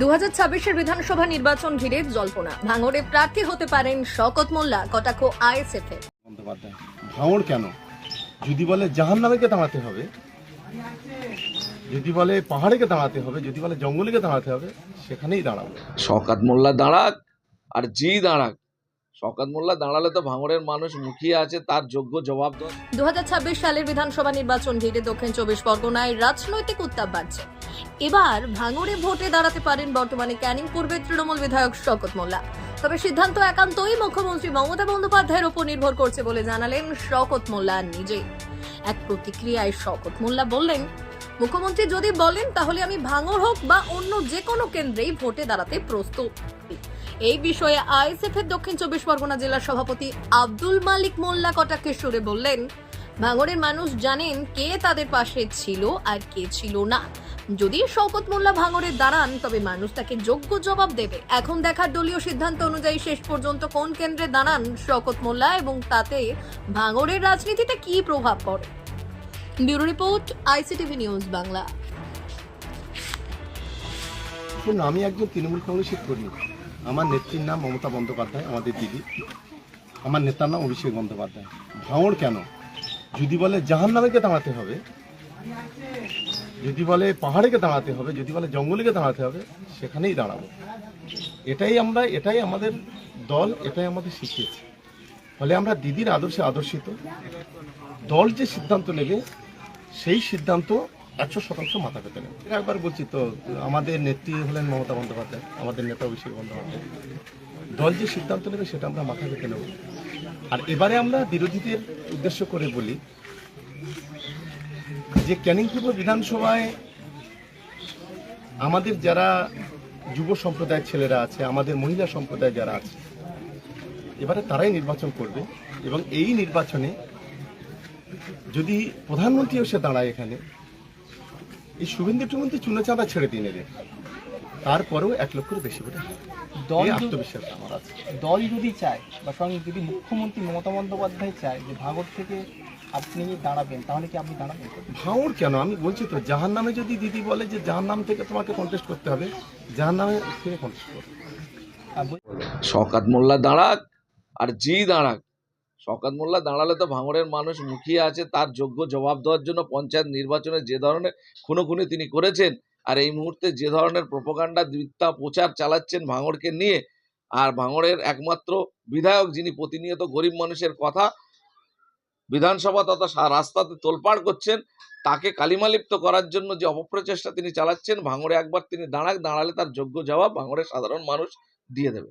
দু হাজার ছাব্বিশের বিধানসভা নির্বাচন ঘিরে জল্পনা। ভাঙড়ে প্রার্থী হতে পারেন শকত মোল্লা কটাক্ষ আইএসএফ ভাঙড় কেন? যদি বলে জাহান নামেকে দাঁড়াতে হবে যদি বলে পাহাড়েকে দাঁড়াতে হবে যদি বলে জঙ্গলেকে দাঁড়াতে হবে সেখানেই দাঁড়াবো। শকাত মোল্লা দাঁড়াক আর জি দাঁড়াক। শওকাত মোল্লা, দাঁড়ালে তো ভাঙড়ের মানুষ মুখিয়ে আছে, তার যোগ্য জবাব দেওয়ার দু সালের বিধানসভা নির্বাচন ঘিরে দক্ষিণ চব্বিশ পরগনায় রাজনৈতিক উত্তাপ বাড়ছে। এবার ভাঙড়ে ভোটে দাঁড়াতে পারেন বর্তমানে ক্যানিং পূর্বের তৃণমূল বিধায়ক শকত মোল্লা। তবে সিদ্ধান্ত একান্তই মুখ্যমন্ত্রী মমতা বন্দ্যোপাধ্যায়ের উপর নির্ভর করছে বলে জানালেন শকত মোল্লা নিজে। এক প্রতিক্রিয়ায় শকত মোল্লা বললেন, মুখ্যমন্ত্রী যদি বলেন তাহলে আমি ভাঙড় হোক বা অন্য যে কোনো কেন্দ্রেই ভোটে দাঁড়াতে প্রস্তুত। এই বিষয়ে আইএসএফ এর দক্ষিণ চব্বিশ পরগনা জেলার সভাপতি আব্দুল মালিক মোল্লা কটাক্ষের সুরে বললেন ভাঙড়ের মানুষ জানেন কে তাদের পাশে ছিল আর কে ছিল না। যদি শওকত মোল্লা ভাঙড়ে দাঁড়ান, তবে মানুষ তাকে যোগ্য জবাব দেবে। এখন দেখার দলীয় সিদ্ধান্ত অনুযায়ী শেষ পর্যন্ত কোন কেন্দ্রে দাঁড়ান শওকত মোল্লা এবং তাতে ভাঙড়ের রাজনীতিতে কি প্রভাব পড়ে? Bureau report, ICTV news Bangla. আমি একজন তৃণমূল কংগ্রেসের কর্মী। আমার নেত্রীর নাম মমতা বন্দ্যোপাধ্যায়, আমাদের দিদি। আমার নেতার নাম অভিষেক বন্দ্যোপাধ্যায়। ভাঙড় কেন? যদি বলে জাহান নামেকে দাঁড়াতে হবে? যদি বলে পাহাড়েকে দাঁড়াতে হবে? যদি বলে জঙ্গলেকে দাঁড়াতে হবে? সেখানেই দাঁড়াবো। এটাই আমরা, এটাই আমাদের দল, এটাই আমাদের শিখিয়েছে। ফলে আমরা দিদির আদর্শে আদর্শিত। দল যে সিদ্ধান্ত নেবে, সেই সিদ্ধান্ত একশো শতাংশ মাথা পেতে নেবে একবার বলছি তো, আমাদের নেত্রী হলেন মমতা বন্দ্যোপাধ্যায়, আমাদের নেতা অভিষেক বন্দ্যোপাধ্যায়। দল যে সিদ্ধান্ত নেবে সেটা আমরা মাথা পেতে নেব। আর এবারে আমরা বিরোধীদের উদ্দেশ্য করে বলি যে ক্যানিং পূর্ব বিধানসভায় আমাদের যারা যুব সম্প্রদায়ের ছেলেরা আছে, আমাদের মহিলা সম্প্রদায় যারা আছে, এবারে তারাই নির্বাচন করবে এবং এই নির্বাচনে যদি প্রধানমন্ত্রী এসে দাঁড়ায় এখানে এই শুভেন্দু টুমন্ত্রী চুনাচাঁদা ছেড়ে দিন এদের। তারপরেও এক লক্ষের বেশি ভোটে হবে। দল যদি- আত্মবিশ্বাস আমার আছে। দল যদি চায় বা সঙ্গে যদি মুখ্যমন্ত্রী মমতা বন্দ্যোপাধ্যায় চায় যে ভাগর থেকে আপনি দাঁড়াবেন তাহলে কি আপনি দাঁড়াবেন? ভাঙড় কেন? আমি বলছি তো জাহান নামে যদি দিদি বলে যে জাহান নাম থেকে তোমাকে কন্টেস্ট করতে হবে জাহান নামে থেকে কন্টেস্ট করবে? আর বল- মোল্লা দাঁড়াক আর জি দাঁড়াক। শওকাত মোল্লা দাঁড়ালে তো ভাঙড়ের মানুষ মুখিয়ে আছে, তার যোগ্য জবাব দেওয়ার জন্য পঞ্চায়েত নির্বাচনে যে ধরনের খুনোখুনি তিনি করেছেন আর এই মুহূর্তে যে ধরনের প্রোপাগান্ডা মিথ্যা প্রচার চালাচ্ছেন ভাঙড়কে নিয়ে আর ভাঙড়ের একমাত্র বিধায়ক যিনি প্রতিনিয়ত গরিব মানুষের কথা বিধানসভা তথা রাস্তাতে তোলপাড় করছেন, তাকে কালিমালিপ্ত করার জন্য যে অপপ্রচেষ্টা তিনি চালাচ্ছেন, ভাঙড়ে একবার তিনি দাঁড়াক, দাঁড়ালে তার যোগ্য জবাব ভাঙড়ের সাধারণ মানুষ দিয়ে দেবে।